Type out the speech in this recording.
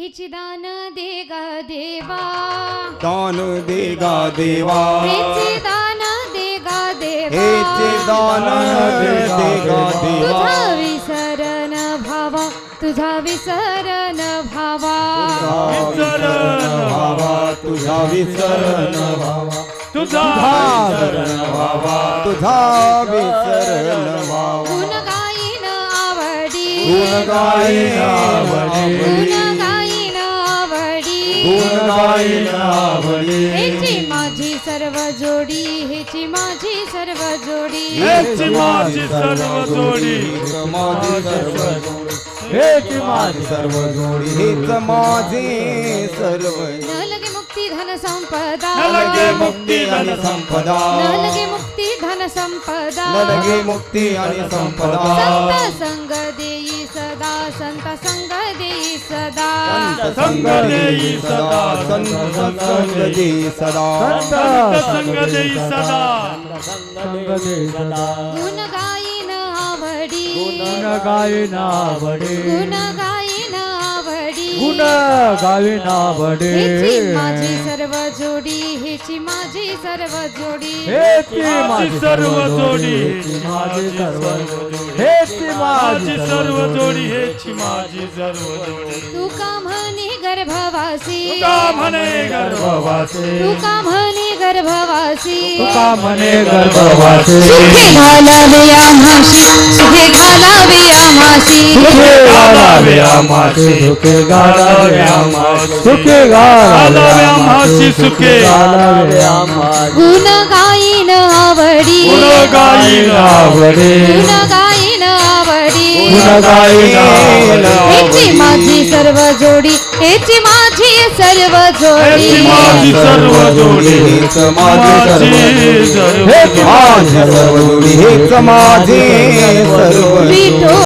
हिची दान दे गा देवा दान दे गा देवा हिची दान दे गा देवा हेचे दान दे गा देवा। तुझा विसरण भावा तुझा विसरण भावा। विसरण भावा तुझा विसरण भावा। तुझा विसरण भावा। तुझा विसरण भावा। गुण गाईन आवडी गुण गाईन हेची माझी सर्व जोडी हेची माझी सर्व जोडी. हेची माझी सर्व जोडी. माझी सर्व जोडी. हेच माझी सर्व जोडी. हेच माझे सर्व न लगे मुक्ती धन संपदा. न लगे मुक्ती आणि संपदा. न लगे मुक्ती धन संपदा। न लगे मुक्ती आणि संपदा संत संग देई सदा संत संग देई सदा संत संग देई सदा संत संग देई सदा संत संग देई सदा गुण गाईन आवडी गुण गायन आवडे गुण गाईन आवडी गुण गायन आवडे माझी सर्व जोडी हेची माझी सर्व जोडी। हेची माझी सर्व जोडी हेची माझी सर्व जोडी हेची माझी सर्व जोडी। हेची माझी सर्व जोडी। तू का म्हणे गर्भवासी? तुका म्हणे गर्भवासी? तुका म्हणे गर्भवासी? तुका म्हणे गर्भवासी? सुखे घालावे आम्हाशी सुखे घालावे आम्हाशी सुखे घालावे आम्हाचे सुखे घालावे आम्हाचे सुखे घालावे आम्हाची सुखे. गुण गाईन आवडी गुण गाईन आवडे गुण गाईन आवडी गुण गायन आवडे हेची माझी सर्व जोडी माझी सर्व जोडी माझी सर्व जोडी माझे सर्व माझी सर्व हेची माझे सर्व जोडी हेच माझे सर्व विठो